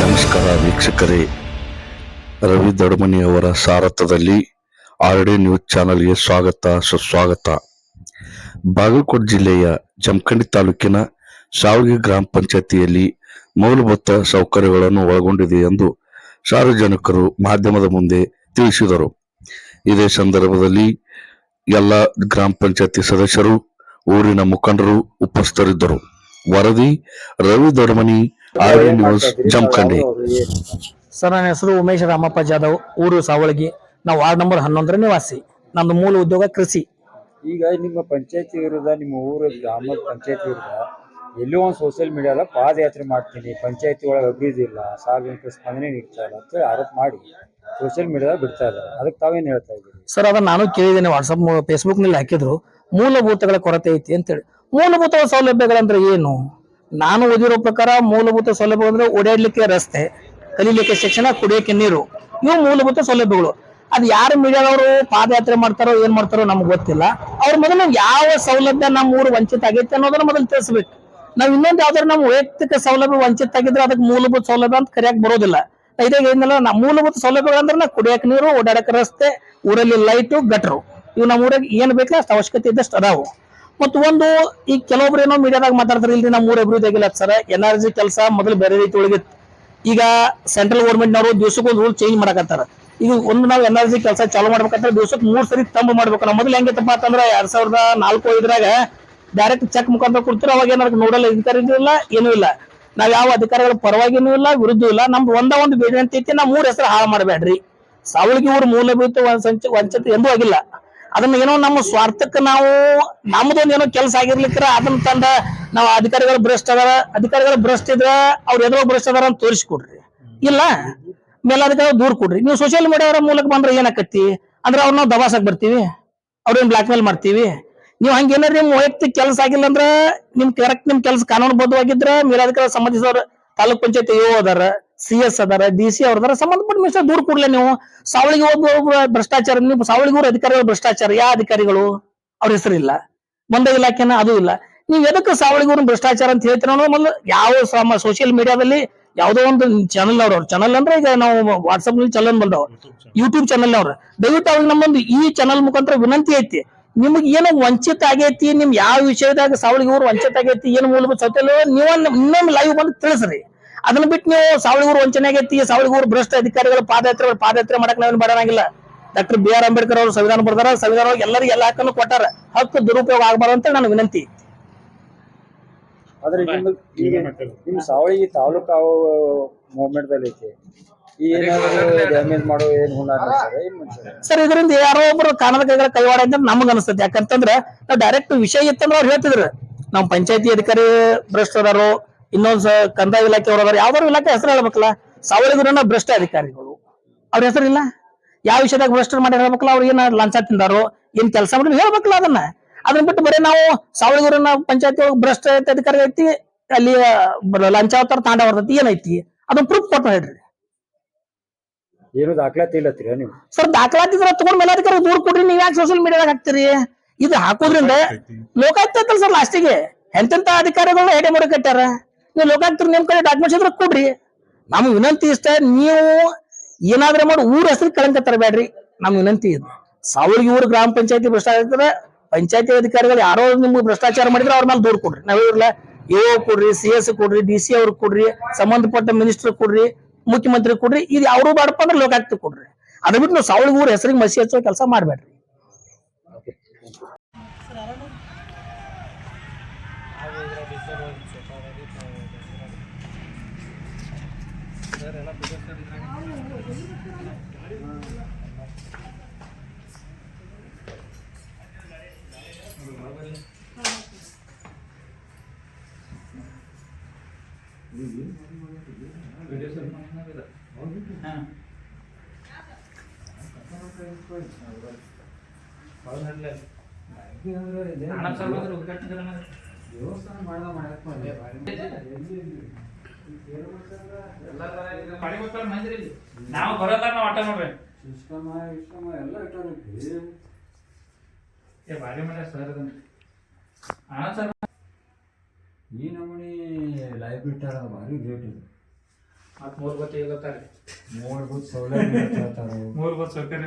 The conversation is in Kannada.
ನಮಸ್ಕಾರ ವೀಕ್ಷಕರೇ. ರವಿ ದೊಡಮನಿ ಅವರ ಸಾರಥ್ಯದಲ್ಲಿ ಆರ್ ಡಿ ನ್ಯೂಸ್ ಚಾನೆಲ್ಗೆ ಸ್ವಾಗತ, ಸುಸ್ವಾಗತ. ಬಾಗಲಕೋಟೆ ಜಿಲ್ಲೆಯ ಜಮಖಂಡಿ ತಾಲೂಕಿನ ಸಾವಿಗೆ ಗ್ರಾಮ ಪಂಚಾಯತಿಯಲ್ಲಿ ಮೂಲಭೂತ ಸೌಕರ್ಯಗಳನ್ನು ಒಳಗೊಂಡಿದೆ ಎಂದು ಸಾರ್ವಜನಿಕರು ಮಾಧ್ಯಮದ ಮುಂದೆ ತಿಳಿಸಿದರು. ಇದೇ ಸಂದರ್ಭದಲ್ಲಿ ಎಲ್ಲ ಗ್ರಾಮ ಪಂಚಾಯತಿ ಸದಸ್ಯರು ಊರಿನ ಮುಖಂಡರು ಉಪಸ್ಥಿತರಿದ್ದರು. ವರದಿ Ravi Dodamani R News Jamakhandi. Sir ನನ್ನ ಹೆಸರು ಉಮೇಶ್ ರಾಮಪ್ಪ ಜಾಧವ್ ಊರು ಸಾವಳಗಿ. ನಾವು ವಾರ್ಡ್ ನಂಬರ್ ಹನ್ನೊಂದರ ನಿವಾಸಿ. ನಮ್ದು ಮೂಲ ಉದ್ಯೋಗ ಕೃಷಿ. ಈಗ ನಿಮ್ಮ ಪಂಚಾಯತಿ ವಿರುದ್ಧ ನಿಮ್ಮ ಊರ ಗ್ರಾಮ ಪಂಚಾಯತಿ ವಿರುದ್ಧ ಎಲ್ಲೋ ಒಂದು ಸೋಷಿಯಲ್ ಮೀಡಿಯಾದ ಪಾದಯಾತ್ರೆ ಮಾಡ್ತೀನಿ, ಪಂಚಾಯತಿ ಒಳಗೆ ಅಭಿವೃದ್ಧಿ ಇಲ್ಲ ಸಾರ್ವಜನಿಕ ಸ್ಪಂದನೆ ನೀಡ್ತಾ ಇಲ್ಲ ಅಂತೇಳಿ ಆರೋಪ ಮಾಡಿ ಸೋಷಿಯಲ್ ಮೀಡಿಯಾದಾಗ ಬಿಡ್ತಾ ಇದ್ದಾರೆ. ಅದಕ್ಕೆ ತಾವೇನು ಹೇಳ್ತಾ ಇದ್ದೀರಿ? ಸರ್, ಅದನ್ನ ನಾನು ಕೇಳಿದ್ದೇನೆ. ವಾಟ್ಸಪ್ ಫೇಸ್ಬುಕ್ನಲ್ಲಿ ಹಾಕಿದ್ರು, ಮೂಲಭೂತಗಳ ಕೊರತೆ ಐತಿ ಅಂತೇಳಿ ಮೂಲಭೂತ ಸೌಲಭ್ಯಗಳಂದ್ರೆ ಏನು? ನಾನು ಓದಿರೋ ಪ್ರಕಾರ ಮೂಲಭೂತ ಸೌಲಭ್ಯ ಅಂದ್ರೆ ಓಡಾಡ್ಲಿಕ್ಕೆ ರಸ್ತೆ, ಕಲೀಲಿಕ್ಕೆ ಶಿಕ್ಷಣ, ಕುಡಿಯಕ್ಕೆ ನೀರು. ಇವು ಮೂಲಭೂತ ಸೌಲಭ್ಯಗಳು. ಅದು ಯಾರು ಮೀಡಿಯಾದವರು ಪಾದಯಾತ್ರೆ ಮಾಡ್ತಾರೋ, ಏನ್ ಮಾಡ್ತಾರೋ ನಮ್ಗೆ ಗೊತ್ತಿಲ್ಲ. ಅವ್ರ ಮೊದಲು ಯಾವ ಸೌಲಭ್ಯ ನಮ್ಮ ಊರು ವಂಚಿತ ಆಗೈತೆ ಅನ್ನೋದನ್ನ ಮೊದಲು ತಿಳಿಸ್ಬೇಕು. ನಾವ್ ಇನ್ನೊಂದು ಯಾವ್ದಾದ್ರು ನಮ್ಮ ವೈಯಕ್ತಿಕ ಸೌಲಭ್ಯ ವಂಚಿತ ಆಗಿದ್ರೆ ಅದಕ್ಕೆ ಮೂಲಭೂತ ಸೌಲಭ್ಯ ಅಂತ ಕರೆಯಕ್ ಬರೋದಿಲ್ಲ. ಇದಾಗ ಏನಿಲ್ಲ ನಮ್ಮ ಮೂಲಭೂತ ಸೌಲಭ್ಯಗಳಂದ್ರೆ ನಾ ಕುಡಿಯಕ್ ನೀರು, ಓಡಾಡಕ ರಸ್ತೆ, ಊರಲ್ಲಿ ಲೈಟು ಗಟ್ರು ಇವು ನಮ್ಮ ಊರಾಗ ಏನ್ ಬೇಕಲ್ಲ ಅಷ್ಟು ಅವಶ್ಯಕತೆ ಇದ್ದಷ್ಟು ಅದಾವು. ಮತ್ತು ಒಂದು, ಈ ಕೆಲವೊಬ್ರು ಏನೋ ಮೀಡಿಯಾದಾಗ ಮಾತಾಡ್ತಾರೆ, ಇಲ್ರಿ ನಮ್ಮ ಊರ ಅಭಿವೃದ್ಧಿ ಆಗಿಲ್ಲ ಸರ್, ಎನ್ ಆರ್ ಜಿ ಕೆಲಸ ಮೊದಲು ಬೇರೆ ರೀತಿ ಒಳಗಿತ್ತು ಈಗ ಸೆಂಟ್ರಲ್ ಗೌರ್ಮೆಂಟ್ನವರು ದಿವಸಕ್ಕೊಂದು ರೂಲ್ ಚೇಂಜ್ ಮಾಡಕತ್ತಾರ. ಇದು ಒಂದು ನಾವು ಎನ್ ಆರ್ ಜಿ ಕೆಲಸ ಚಾಲೂ ಮಾಡ್ಬೇಕಂದ್ರೆ ದಿವಸಕ್ಕೆ ಮೂರು ಸರಿ ತಂಬು ಮಾಡ್ಬೇಕು. ಮೊದಲು ಹೆಂಗಿತ್ತಪ್ಪ ಅಂತಂದ್ರೆ ಎರಡ್ ಸಾವಿರದ ನಾಲ್ಕು ಐದರಾಗ ಡೈರೆಕ್ಟ್ ಚೆಕ್ ಮುಖಾಂತರ ಕೊಡ್ತಾರೆ? ಅವಾಗ ಏನಾದ್ರು ನೋಡಲ್ಲ ಇಲ್ಲ, ಏನೂ ಇಲ್ಲ. ನಾವ್ ಯಾವ ಅಧಿಕಾರಿಗಳ ಪರವಾಗಿನೂ ಇಲ್ಲ ವಿರುದ್ಧ ಇಲ್ಲ. ನಮ್ದು ಒಂದ ಒಂದು ಬೇಡಿಕೆ ಐತಿ ನಾವು ಮೂರ್ ಹೆಸರು ಹಾಳು ಮಾಡಬೇಡ್ರಿ. ಸಾವಳಿಗೆ ಊರು ಮೂಲಭೂತ ವಂಚಿತ ಎಂದೂ ಆಗಿಲ್ಲ. ಅದನ್ನ ಏನೋ ನಮ್ಮ ಸ್ವಾರ್ಥಕ್ಕೆ ನಾವು, ನಮ್ದೊಂದು ಏನೋ ಕೆಲಸ ಆಗಿರ್ಲಿಕ್ಕರ, ಅದನ್ನ ತಂದ ನಾವು ಅಧಿಕಾರಿಗಳು ಭ್ರಷ್ಟ ಅದಾರ. ಅಧಿಕಾರಿಗಳು ಭ್ರಷ್ಟ ಇದ್ರ ಅವ್ರ ಎದುರು ಭ್ರಷ್ಟ ಅದಾರ ಅಂತ ತೋರಿಸ್ಕೊಡ್ರಿ. ಇಲ್ಲ ಮೇಲಾಧಿಕಾರಿ ದೂರ ಕೊಡ್ರಿ. ನೀವು ಸೋಷಿಯಲ್ ಮೀಡಿಯಾ ಮೂಲಕ ಬಂದ್ರೆ ಏನಾಕತ್ತಿ? ಅಂದ್ರೆ ಅವ್ರನ್ನ ದಬಾಸಕ್ ಬರ್ತೀವಿ. ಅವ್ರೇನ್ ಬ್ಲಾಕ್ ಮೇಲ್ ಮಾಡ್ತೀವಿ? ನೀವು ಹಂಗೇನಾರ ನಿಮ್ ವೈಯಕ್ತಿಕ ಕೆಲಸ ಆಗಿಲ್ಲ ಅಂದ್ರೆ ನಿಮ್ ಕರೆಕ್ಟ್ ನಿಮ್ ಕೆಲಸ ಕಾನೂನುಬದ್ಧವಾಗಿದ್ರೆ ಮೇಲಾಧಿಕಾರ ಸಂಬಂಧಿಸಿದವರು ತಾಲೂಕ್ ಪಂಚಾಯತ್ ಯೋ ಅದಾರ ಸಿ ಎಸ್ ಅದಾರ ಡಿ ಸಿ ಅವ್ರದಾರ ಸಂಬಂಧಪಟ್ಟ ಮಿಸ್ಟರ್ ದೂರ ಕೊಡ್ಲೆ ನೀವು. ಸಾವಳಿಗೆ ಒಬ್ಬ ಭ್ರಷ್ಟಾಚಾರ ನೀವು ಸಾವಳಿಗೆ ಊರ ಅಧಿಕಾರಿಗಳು ಭ್ರಷ್ಟಾಚಾರ ಯಾವ ಅಧಿಕಾರಿಗಳು? ಅವ್ರ ಹೆಸರಿಲ್ಲ ಒಂದೇ ಇಲಾಖೆನ ಅದು ಇಲ್ಲ. ನೀವು ಎದಕ್ಕೆ ಸಾವಳಿಗೆ ಊರಿನ ಭ್ರಷ್ಟಾಚಾರ ಅಂತ ಹೇಳ್ತೀರ ಮೊದಲು ಯಾವ ಸೋಷಿಯಲ್ ಮೀಡಿಯಾದಲ್ಲಿ ಯಾವುದೋ ಒಂದು ಚಾನಲ್ ಅವ್ರ. ಚಾನಲ್ ಅಂದ್ರೆ ಈಗ ನಾವು ವಾಟ್ಸ್ಆಪ್ನಲ್ಲಿ ಚಾನಲ್ ಬಂದವ್. ಯೂಟ್ಯೂಬ್ ಚಾನಲ್ ಅವ್ರ. ದಯವಿಟ್ಟು ಅವ್ರಿಗೆ ನಮ್ಮೊಂದು ಈ ಚಾನಲ್ ಮುಖಾಂತರ ವಿನಂತಿ ಐತಿ. ನಿಮ್ಗೆ ಏನೋ ವಂಚಿತ ಆಗೈತಿ ನಿಮ್ ಯಾವ ವಿಷಯದಾಗ ಸಾವಳಿಗೆ ಊರು ವಂಚಿತ ಆಗೈತಿ ಏನು ಮೂಲಭೂತ ಸೌಕರ್ಯ ನೀವು ಇನ್ನೊಮ್ಮೆ ಲೈವ್ ಬಂದು ತಿಳಿಸ್ರಿ. ಅದನ್ನ ಬಿಟ್ಟು ನೀವು ಸಾವಳಿಗೂರು ವಂಚನೆ ಆಗೈತಿ ಸಾವಳಿಗೂರು ಭ್ರಷ್ಟ ಅಧಿಕಾರಿಗಳು ಪಾದಯಾತ್ರೆ ಪಾದಯಾತ್ರೆ ಮಾಡಕ್ ನಾವೇನು ಮಾಡೋಂಗಿಲ್ಲ ಡಾಕ್ಟರ್ ಬಿ ಆರ್ ಅಂಬೇಡ್ಕರ್ ಅವರು ಸಂವಿಧಾನ ಬರ್ದಾರ ಸಂವಿಧಾನ ಒಳಗೆ ಎಲ್ಲರಿಗೂ ಎಲ್ಲ ಹಕ್ಕನ್ನು ಕೊಟ್ಟಾರ. ಹಕ್ಕು ದುರುಪಯೋಗ ಆಗಬಾರ್ದು ಅಂತ ನಾನು ವಿನಂತಿ. ಆದ್ರೆ ನಿಮ್ಮ ಸಾವಳಿಗೆ ತಾಲೂಕು ಮೂವ್ಮೆಂಟ್ ದಲ್ಲಿ ಐತಿ ಡ್ಯಾಮೇಜ್ ಮಾಡೋ ಏನು ಹುನ್ನಾರ ಸರ್ ಇದರಿಂದ ಯಾರೋ ಒಬ್ರು ಕಾನದ ಕೈಗಳ ಕೈವಾಡ ಅಂತ ನಮಗ್ ಅನಿಸ್ತದೆ ಯಾಕಂತಂದ್ರೆ ನಾವು ಡೈರೆಕ್ಟ್ ವಿಷಯ ಇತ್ತಂದ್ರೆ ಅವ್ರು ಹೇಳ್ತಿದ್ರು. ನಮ್ಮ ಪಂಚಾಯತಿ ಅಧಿಕಾರಿ ಭ್ರಷ್ಟ ಇನ್ನೊಂದು ಇನ್ನೊಂದ್ ಸ- ಕಂದಾಯ ಇಲಾಖೆ ಅದಾರ ಯಾವ್ದಾರು ಇಲಾಖೆ ಹೆಸರು ಹೇಳ್ಬೇಕಲ್ಲ. ಸಾವಿರದ ಭ್ರಷ್ಟ ಅಧಿಕಾರಿಗಳು. ಅವ್ರ ಹೆಸರಿಲ್ಲ ಯಾವ ವಿಷಯದಾಗ ಭ್ರಷ್ಟ ಮಾಡಿ ಹೇಳ್ಬೇಕಲ್ಲ ಅವ್ರು ಏನ ಲಂಚ ತಿಂದಾರೋ ಏನ್ ಕೆಲಸ ಮಾಡಿದ್ರು ಹೇಳ್ಬೇಕಲ್ಲ ಅದನ್ನ. ಅದನ್ನ ಬಿಟ್ಟು ಬರೀ ನಾವು ಸಾವಿರದ ಪಂಚಾಯತಿ ಒಳಗೆ ಭ್ರಷ್ಟ ಅಧಿಕಾರಿ ಐತಿ ಅಲ್ಲಿ ಬ- ಲಂಚ ಅವತಾರ ತಾಂಡ ಬರ್ತೈತಿ ಏನೈತಿ. ಅದನ್ನ ಪ್ರೂಫ್ ಕೊಟ್ಟು ಹೇಳ್ರಿ. ಏನು ದಾಖಲಾತಿ ಇಲ್ಲತ್ರಿ ನೀವು? ಸರ್ ದಾಖಲಾತಿದ್ರ ತಗೊಂಡ್ ಮೇಲಾಧಿಕಾರಿ ದೂರ ಕೊಡ್ರಿ, ನೀವ್ ಯಾಕೆ ಸೋಷಿಯಲ್ ಮೀಡಿಯಾದಾಗ ಹಾಕ್ತೀರಿ? ಇದು ಹಾಕೋದ್ರಿಂದ ಲೋಕಾಯುಕ್ತ ಸರ್ ಲಾಸ್ಟಿಗೆ ಎಂತೆಂತ ಅಧಿಕಾರಿಗಳು ಎಡೆ ಮಾಡಿ ಕಟ್ಟಾರ ನೀವು ಲೋಕಾಯುಕ್ತರು ನಿಮ್ ಕಡೆ ಡಾಕ್ಯುಮೆಂಟ್ಸ್ ಇದ್ರೆ ಕೊಡ್ರಿ. ನಮ್ ವಿನಂತಿ ಇಷ್ಟ, ನೀವು ಏನಾದ್ರೂ ಮಾಡಿ ಊರ ಹೆಸರು ಕಳಂಕ ತರಬೇಡ್ರಿ ನಮ್ ವಿನಂತಿ ಇದು. ಸಾವಿರ ಊರು ಗ್ರಾಮ ಪಂಚಾಯತಿ ಭ್ರಷ್ಟಾಚಾರ ಪಂಚಾಯತಿ ಅಧಿಕಾರಿಗಳು ಯಾರೋ ನಿಮ್ಗೆ ಭ್ರಷ್ಟಾಚಾರ ಮಾಡಿದ್ರೆ ಅವ್ರ ಮೇಲೆ ದೂರ ಕೊಡ್ರಿ. ನಾವ್ ಇವ್ರಲ್ಲ ಎ ಕೊಡ್ರಿ ಸಿ ಎಸ್ ಕೊಡ್ರಿ ಡಿ ಸಿ ಅವ್ರಿಗೆ ಕೊಡ್ರಿ, ಸಂಬಂಧಪಟ್ಟ ಮಿನಿಸ್ಟರ್ ಕೊಡ್ರಿ ಮುಖ್ಯಮಂತ್ರಿ ಕೊಡ್ರಿ, ಇದು ಯಾರು ಬಾಡಪ್ಪ ಅಂದ್ರೆ ಲೋಕಾಯುಕ್ತ ಕೊಡ್ರಿ. ಅದ ಬಿಟ್ಟು ನಾವು ಸಾವಳಿ ಊರ ಹೆಸರಿಗೆ ಮಸಿ ಹಚ್ಚೋ ಕೆಲಸ ಮಾಡಬೇಡ್ರಿ. ಸರ್, ಎಲ್ಲ ದೇವಸ್ಥಾನ ಮಾಡಿದ ಮಾಡಕ್ ನಾವು ಬರಲ್ಲ ನಾವು ಆಟ ನೋಡ್ರಿ ಸಿಸ್ಟಮ ಸಿಸ್ಟಮ ಎಲ್ಲ ಇಟ್ಟಾರೈತಿ ಏ ಬಾರಿ ಮಾಡ್ಯಾರ ಸರ್. ಅದನ್ನ ಹಣ ಸರ್ ಈ ನಮೂನಿ ಲೈವ್ ಇಟ್ಟಾರ ಭಾರಿ ಗ್ರೇಟ್ ಇದು ಮತ್ ಮೂರ್ ಗೊತ್ತಿ ಗೊತ್ತಾರೆ ಮೂರು ಸೌಲಭ್ಯ ಹೇಳ್ತಾರೆ ಮೂರ್ ಗೊತ್ತ ಸೌಕರ್ಯ